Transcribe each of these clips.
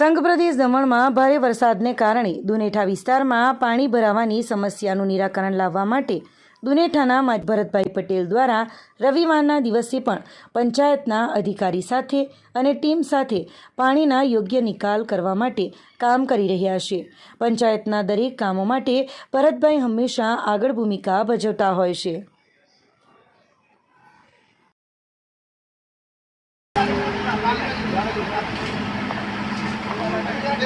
સંઘપ્રદેશ દમણમાં ભારે વરસાદને કારણે દુનેઠા વિસ્તારમાં પાણી ભરાવાની સમસ્યાનું નિરાકરણ લાવવા માટે દુનેઠાના ભરતભાઈ પટેલ દ્વારા રવિવારના દિવસે પણ પંચાયતના અધિકારી સાથે અને ટીમ સાથે પાણીના યોગ્ય નિકાલ કરવા માટે કામ કરી રહ્યા છે. પંચાયતના દરેક કામો માટે ભરતભાઈ હંમેશા આગળ ભૂમિકા ભજવતા હોય છે.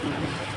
Gracias.